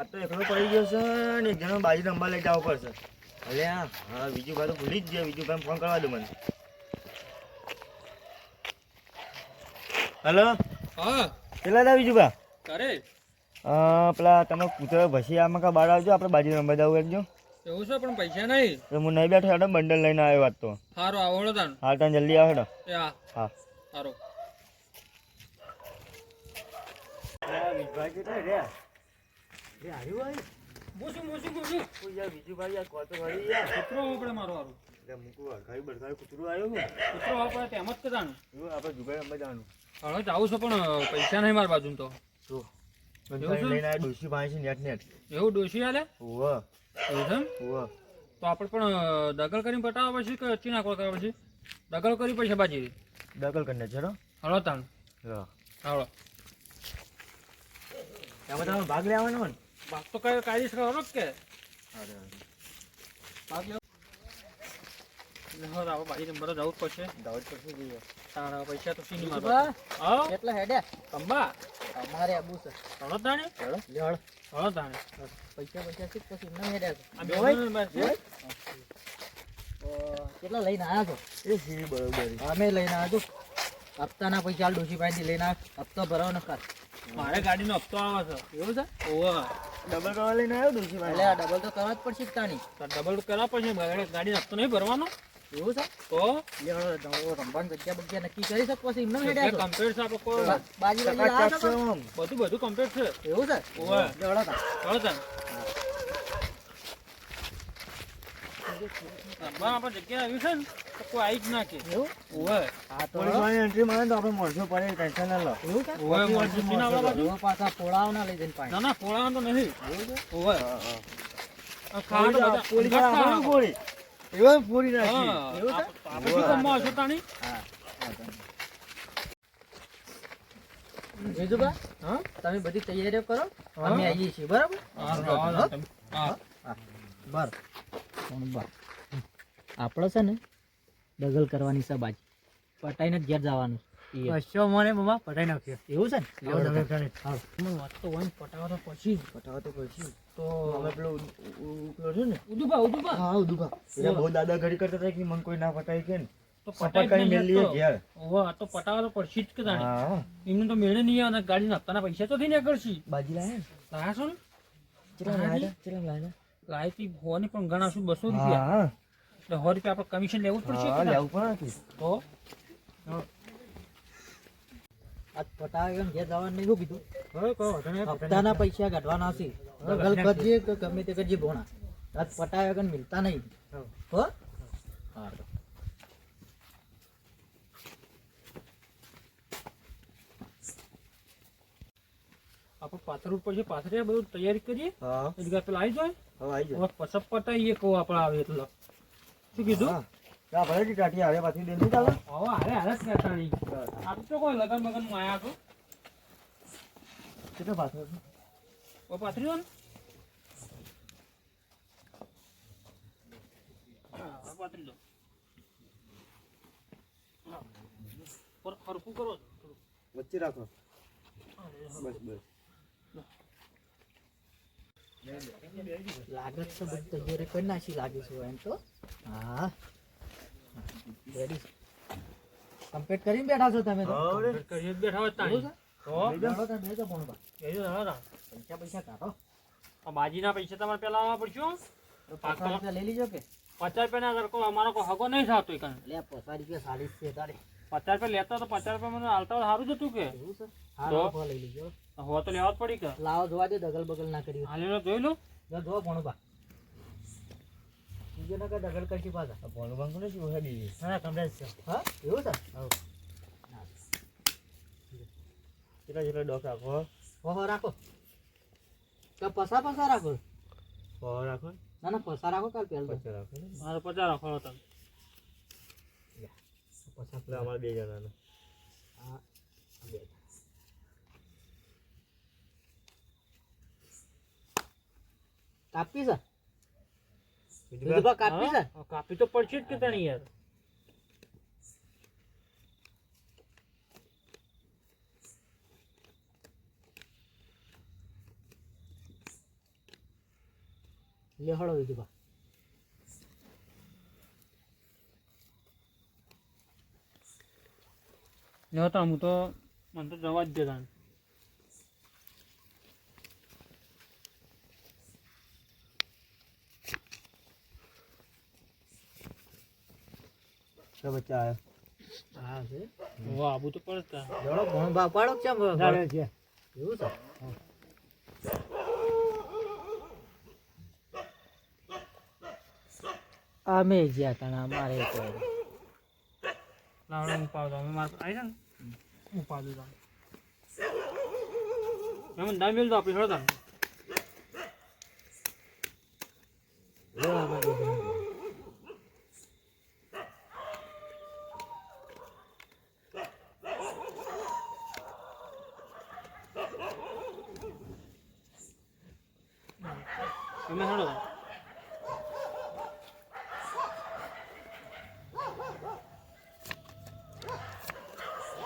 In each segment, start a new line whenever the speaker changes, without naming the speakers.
આ તો એકલો પડી ગયો છે ને એક જણા બાજુ રમવા લઈ જવો પડશે. અરે હા હા બીજું ભાઈ તો ભૂલી જ ગયો બીજું ભાઈ ફોન કરવા દો મને. હલો
હા.
પેલા દા બીજું ભા
કરે.
પેલા તમે કૂતરો ભસી આમાં કા બાર આવજો આપણે બાજુ નંબર જવું કરજો.
એવું છે પણ પૈસા નહીં.
તો હું નહીં બેઠો હેડો બંડલ લઈને આવ્યો વાત તો.
સારું આવડો તાન
હાલ તાન જલ્દી આવો હેડો.
એ હા
હા
સારું બોસું ભાઈ યાર કૂતરો આપણે મારો હારું કૂતરો આપણે તેમ જ કદાનું હવે જાવું છું પણ પૈસા નહીં મારી બાજુ તો એવું ડોસી હાલે એવું છે એમ? તો આપણે પણ દગલ કરીને પટાવવા પછી કે અચ્છી નાખવા કરવા પછી દગલ કરી પૈસા બાજી
દગલ કરીને છે
હળો હળો
એમાં તમારે ભાગ લેવાનો ને
બાપ તો કઈ કાયદેસર કરો કે. ભાગ લેવો આવો ભાઈ નંબર જવું પડશે.
દાવત કરશું જોઈએ.
તારા પૈસા તો સીની. મારો હા?
કેટલા હેડે.
કંબા
અમારે આબુ છે.
હળો તાણે
લેળ
હળો? તાણે
પૈસા પૈસા છે પછી ન હેડે
આ?
તો કેટલા લઈને આવ્યા છો?
એ સી બરોબર.
અમે લઈને આવ્યા છો. હપ્તાના પૈસા ડોસી પાસેથી લઈને હપ્તો ભરવાનો નકાર
મારે ગાડીનો હપ્તો આવે છે.
એવું છે?
ઓવા
ડબલ કરવા લઈને આવ્યો ડોસી
એટલે ડબલ તો કરવા જ પડશે જ તાણી.
તો ડબલ કરવા પડશે ગાડી હપ્તો નહીં ભરવાનો?
એવું છે?
તો?
રમવાની જગ્યા બગ્યા નક્કી કરી શકો પછી એમને હેડ્યા
કમ્પ્યુટર છે આપણે
બાજી
બધું બધું કમ્પ્યુટર છે.
એવું છે?
ઓવે.
લેવડો તા.
તાણે રમવા આપણે જગ્યા આવી છે ને તો કોઈ આવી જ ના કે. ઓવે.
પોલીસ એન્ટ્રી મારે તો આપણે મળશો પડે ટેન્શન ના લો.
ઓવે મળશે સીના બાજુ
પાછા પોળાવ ના લઈ જઈને પાણી.
ના ના તો નહીં. ઓવે.
પોલીસ. પૂરી એવા પૂરી નાખી.
એવું
આપણે શું કામમાં હશો તાણી
હા જીજુબા
હા?
તમે બધી તૈયારીઓ કરો. અમે આવીએ છીએ બરાબર?
હા હા
આપણે છે ને ડગલ કરવાની છે બાજી પટાઈને જ ઘેર જવાનું.
કશો મને મમ્મા પટાઈ નાખ્યો.
એવું છે ને.
મને વાત તો હોય પટાવા તો પછી.
પટાવા તો પડશે
તો
અમે પેલો પેલો છે ને?
ઉદુભા ઉદુભા.
હા ઉદુભા. એટલે બહુ દાદા ઘડી કરતા હતા કે મને કોઈ ના પટાઈ કે ને.
તો પટાઈ
કરી
જ
મેલી ઘેર.
ઓવા તો પટાવા તો પડશે જ કે
જાણે
એમને તો મેળે નહીં આવે ગાડી હપ્તાના પૈસા તો થઈને કરશી
બાજી લાયા
લાયા છો ને?
કેટલા લાયા ચલા લાયા
થી હોવાની પણ ઘણા શું બસો? રૂપિયા.
હા.
એટલે સો રૂપિયા આપણે કમિશન લેવું જ પડશે
હા લેવું પણ
તો?
આજ પટાવે ઘેર જવાનું નહીં શું કીધું. હપ્તાના પૈસા કાઢવાના છે. ડગલ કરજે કે ગમે તે કરજે ભોણા. આજ પટાવે વગર મિલતા નહીં. હો. હા?
આપણે પાથરવું પડશે પાથરે બધું તૈયારી કરીએ
હા.
એટલે પેલા આવી જાય. પસપ પટાઈએ કહું આપણે આવે એટલે. શું કીધું?
ત્યાં ભલે તી કાઠી આવે પાછી ચાલે
હવે હારે હારે જ કરતા નહીં આ તો કોઈ લગન મગનમાં આયા છો?
કેટલો પાછળ છે?
હવે પાથરી ને? પાથરી દો. પર ફરકું કરો
વચ્ચે રાખો. બસ બસ.
લાગે છે બધી તૈયારી કરી નાખી લાગે છે એમ તો. હા. રેડી કમ્પ્લીટ કરીને બેઠા છો તમે તો?
બેઠા હોય તાણી. તો.
પૈસા પૈસા કાઢો.
આ બાજીના પૈસા તમારે પેલા આવવા પડશે
લઈ લીજો કે?
પચાસ રૂપિયાના કોઈ અમારો કોઈ હગો નહીં થતો કાન.
લે પચાસ રૂપિયા ચાલીસ છે તારે
પચાસ રૂપિયા લેતા તો પચાસ રૂપિયા મને હાલતા સારું જ હતું કે.
એવું છે?
તો?
હા ભાવ લઈ લીજો.
હો તો લેવા જ પડી કે.
લાવો જોવા દે દગલ બગલ ના કરી
હાલેલો જોઈ લો.
જો પણ બા બીજો ના દગલ કરશી પાછા.
ભણો ભાંગું નથી ઓછા દીધી
હા કમ્પ્લેટ છે.
હા એવું છે?
કેટલા કેટલા ડોક રાખો?
હો રાખો. તો પસા પસા રાખો.
પહોળ રાખો.
ના ના પસા રાખો કાલ પેલ
પચાસ રાખો. ને.
મારે પચાસ રાખો તમે
પસા
પેલા અમારે બે જણાના.
હા બે. કાપી છે? કોઈ કાપી છે?
કાપી તો પડશે જ કે તણી યાર.
લે હળો વિજુભા
નહોતા હું તો મને તો જવા જ દે
તો બચ્ચા આવ્યો
હા છે?
હવે આબુ તો પડે તાણ
જોડો ભણ બા પાડો કેમ
ચાલે છે.
એવું છે? અમે જ્યાં તણા મારે તો.
લાવડો હું પાડો અમે મારે આવી છે ને. હું પાડું તમે ના મેલ દો આપણે હેડો તમે હેડો.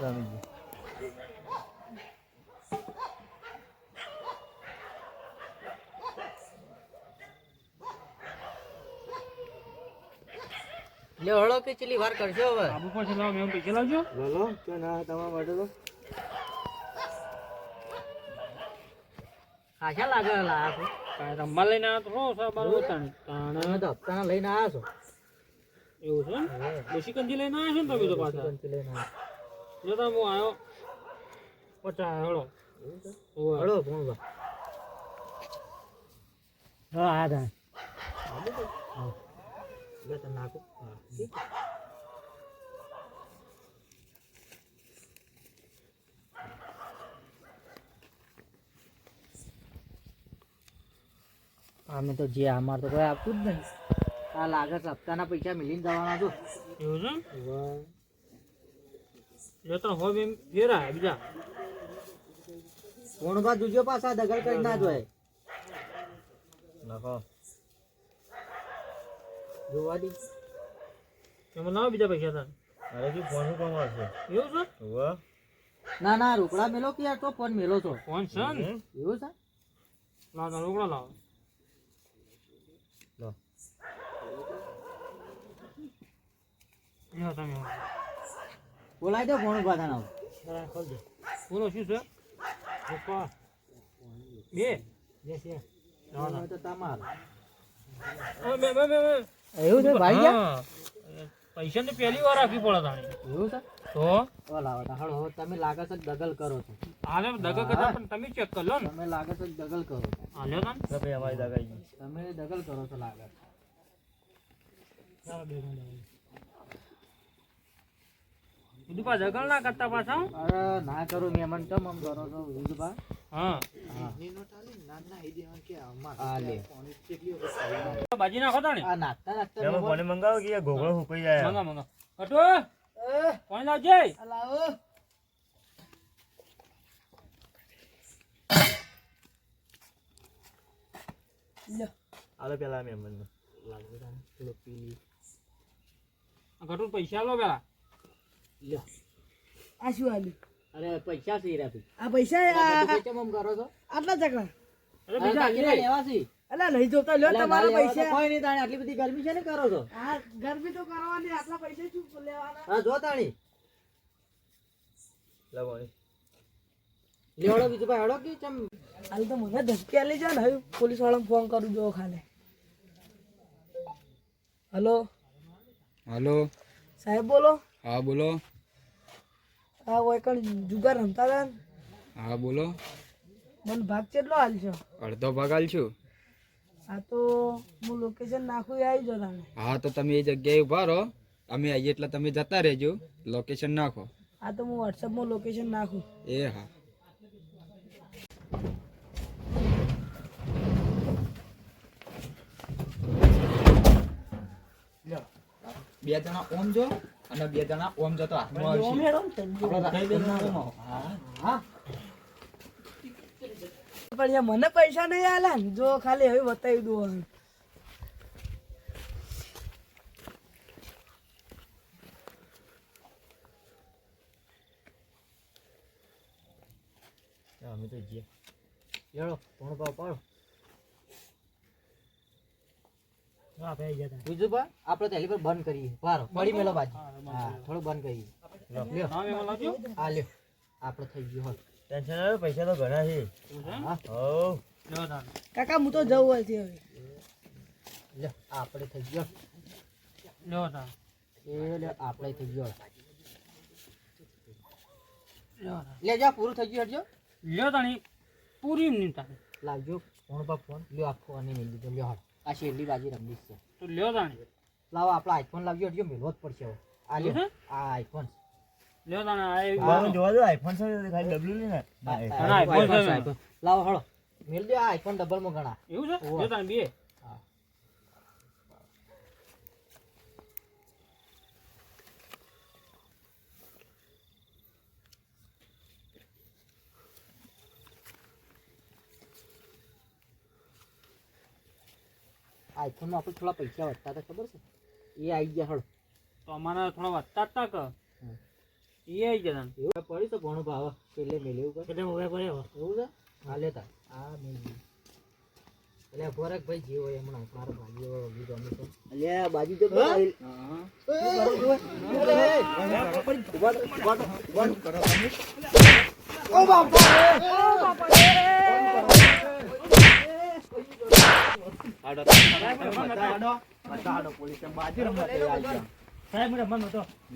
રમી
લે હળો કે ચલી વાર કરજો હવે.
આબુ પણ ચલાવ મેં પૈસા લાવજો.
બોલો કે ના તમારા માટે તો.
ખાસા લાગે લાયા
કાંઈ રમવા લઈને આવ્યો તો હો સાહેબ બાર તાણ તાણ.
તમે તો હપ્તાના લઈને આવ્યા છો.
એવું છે ને દેશી કંજી લઈને આવ્યા છો ને તમે તો પાછા?
કંચી લઈને આવ્યા.
જો તો હું આવ્યો. પચાસ હેડો હોવે.
હળો ભણ બા હા આ તા. હા. નાખું હા ઠીક છે. અમે તો જે અમાર તો કોઈ આપતું જ નહીં. આ લાગે છે હપ્તાના પૈસા મિલીને જવાના છો.
એવું છે? જો તો હો બેમ ફેરા બીજા.
કોણ બા જોજો પાછા દગલ કરી ના જોય.
નાખો
જોવા દી.
એમાં લાવો બીજા પૈસા તાર.
અરે કે ફોન કોમ આવશે?
એવું છે?
વાહ
ના ના રોકડા મેલો કે યાર તો ફોન મેલો છો?
ફોન છે ને?
એવું છે?
ના ના રોકડા લાવો. લ્યો તમે
બોલાય દે ફોન પાછા ના
બોલો શું છે? બે? બે બે બે બે
એવું છે ભાઈ ગયા?
પૈસા ને પહેલી વાર રાખવી પડે તાણી.
એવું છે?
તો?
ઓલા લાવો તા તમે લાગે છે કે દગલ કરો છો.
હાલે દગલ કરતા પણ તમે ચેક કરી લો ને.
તમે લાગે છે દગલ કરો છો.
હાલ્યો તાન
તો ભાઈ અમારી દગાઈ
તમે દગલ કરો છો લાગે છે.
બીજું પા દગલ ના કરતા પાછા
અરે ના કરું મહેમાન ચમ આમ કરો છો વિજુભા
હા બાજી નાખો તાણી
આ નાખતા નાખતા
ફોને મંગાવો કે ઘોઘળો હુકાઈ જાય?
મંગા મંગા. કટો
એ,
કોણ લાવજે?
આ લાવો
આલો પેલા મહેમાનને
કટુ પૈસા લો પેલા.
લ્યો.
આ શું આલ્યું
અરે પૈસા છે હીરા
આ પૈસા
આ
આ-
બધું ચમ આમ કરો છો?
આટલા ચકલા.
અરે
અરે
પૈસા
લેવા છે.
અલા નહીં જોતા લ્યો તમારા
તો
પૈસા.
કોઈ નહીં તાણે. આટલી બધી ગરમી છે ને કરો છો?
આ ગરમી તો કરવાની આટલા પૈસા શું લેવાના?
હા જો તાણી.
લગવાની
લેવડો બીજું ભાઈ હળો કે ચમ?
હાલ તો મને ધમકી આલી જાય ને હવે પોલીસ વાળાને ફોન કરું જો ખાલે. હલો?
હલો?
સાહેબ બોલો.
હા બોલો.
આ ઓય કણ જુગાર રમતા હતા
હા બોલો.
મને ભાગ કેટલો હાલશો
અડધો ભાગ છું
હા તો હું લોકેશન નાખું આવી જો તમે
હા તો તમે એ જગ્યાએ ઊભા રહો. અમે આવીએ એટલે તમે જતા રહેજો. લોકેશન નાખો.
હા તો હું વોટ્સઅપમાં લોકેશન નાખું.
એ હા. બે જણા ઓમ જો. અને બે જણા ઓમ જતો હાથમાં આવશે
મેડમ
હા
પણ મને પૈસા નહીં આલા જો ખાલી હવે બતાવી દઉં
અમે તો જઈએ.
ફોન પાડો પાડો. બીજું બા આપણે તેલી પર બંધ કરીએ. વારો. પડી મેલો બાજી. હા થોડું બંધ કરીએ. લ્યો. આ લ્યો. આપણે થઈ ગયું હોત
ટેન્શન પૈસા તો ઘણા છે.
હા.
હો
કાકા હું તો જવું હોય છે હવે.
લ્યો આપણે થઈ ગયો
લ્યો ના
એ લ્યો આપણે થઈ ગયો. લે જા પૂરું થઈ ગયું હટજો.
લ્યો તાણી પૂરી નહીં તાણી
લાવજો. ફોન પર ફોન? લ્યો આ ફોન નહીં લીધો. લ્યો હાલ. આ શેરલી બાજી રમવી છે.
તો લ્યો જાણે
લાવો આપણો આઈફોન લાવજો હટજો મેળવો જ પડશે હવે. આ લ્યો? આ આઈફોન
લ્યો જાણે આ
જોવા દો આઈફોન છે ખાલી ડબલ્યુ ને.
છે.
iPhone. લાવો હળો. મેળ દો આ આઈફોન ડબલમાં ગણા.
એવું છે? લ્યો જાણે બે.
આઈફોનમાં આપણે થોડા પૈસા વધતા હતા ખબર છે? એ આવી ગયા હળ.
તો અમારા થોડા વધતા હતા
કે?
એ આવી ગયા
એવું પડી તો ઘણું ભાવ? પેલે મેલે એવું કરે? એવું છે? હા લેતા. આ મેં એટલે ફરક ભાઈ જે હોય હમણાં મારો ભાઈ હોય બીજો અમે તો
અલ્યા બાજુ તો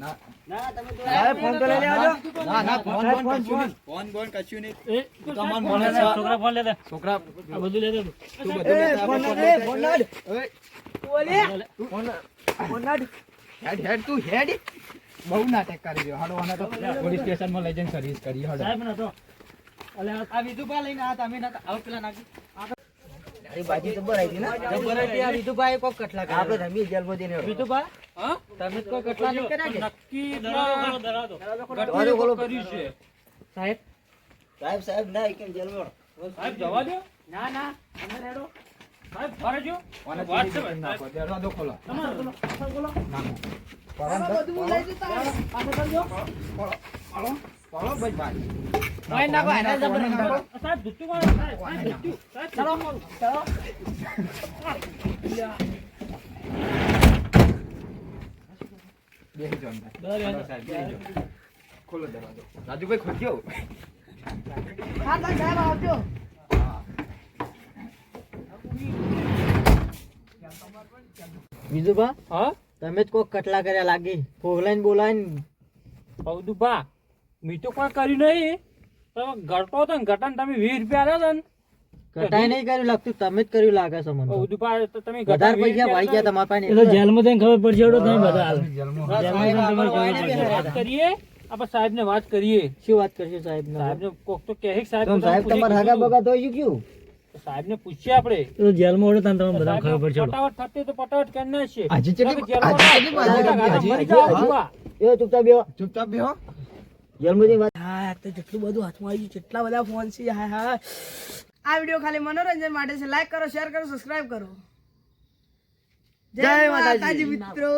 સાહેબ, ફોન તો લઈ લેવા
ના ના ફોન
સાહેબ,
બોન
ફોન,
ફોન કશું નહીં
એ,
મને
છોકરા ફોન લે લે.
છોકરા
આ બધું લે લે.
તું બધું
એ,
લેતા
ફોન
આપણે
ના દે, ફોન ના દે.
ઓય,
ફોન ના
હેડ હેડ તું હેડ બહુ નાટક કરી રહ્યો હાલો આને તો પોલીસ સ્ટેશનમાં લઈ જઈને સર્વિસ કરી હાલો
સાહેબ ને તો
આ વિધુભાઈ લઈને આ તમે નતા આવ પેલા નાખી
અરે બાજી તો ભરાઈ ગઈ ને.
જબરદસ્તી આ વિધુભાઈ કોક કટલા કર્યા.
આપણે રમીએ જેલમાં જઈને.
વિધુભાઈ
હા?
તમે કોઈ કટલા નહીં કર્યા કે?
નક્કી એટલા
દરવાજો
ગટરી
ખોલો.
કર્યું છે.
સાહેબ?
સાહેબ સાહેબ ના એ કેમ જેલમાં
સાહેબ જવા દો.
ના ના અંદર હેડો.
સાહેબ ફરે જો
આને
વાત છે
નાખો દરવાજો ખોલો.
તમારે બોલો.
બધું હું લઈ જઉં ખોલો.
ખોલો. ભાઈ ભાઈ.
ચલો ચલો
અંદર. સાહેબ. ખોલો દરવાજો રાજુભાઈ ખોલ્યો
હા આવજો
તમે જ કોક કટલા કર્યા લાગી ફોગલાઈને બોલાઈન
હવદુ બા મેં તો કોઈ કર્યું નહીં? તમે ઘટો તો ઘટન તમે વીસ રૂપિયા આલ્યા હતા ને.
કટાઈ નહીં કર્યું લાગતું તમે જ કર્યું લાગે છે મને તો.
તો તમે
વધારે પૈસા વાળી ગયા તમારા પાસે
જેલમાં જઈને ખબર પડશે એવડો તમે બધા
વાત કરીએ? આપણે સાહેબ ને વાત કરીએ.
શું વાત કરશે સાહેબ
સાહેબ ને કોક તો કહે કે સાહેબ
સાહેબ તમારા હાગા બગા તો ગયું
સાહેબ ને પૂછીએ આપણે.
જેલમાં ઓળો તમે તમને
સાહેબ ને પટાવટ થતી તો પટાવટ કરી નાખીએ.
આજે કેટલી-
જેલમાં ના? ના.
એ ચૂપચાપ બેહો.
ચૂપચાપ બેહો.
વાત
હા તો જેટલું બધું હાથમાં આવી ગયું કેટલા બધા ફોન છે હા હા આ વીડિયો ખાલી મનોરંજન માટે છે. લાઈક કરો શેર કરો સબસ્ક્રાઇબ કરો. જય માતાજી મિત્રો.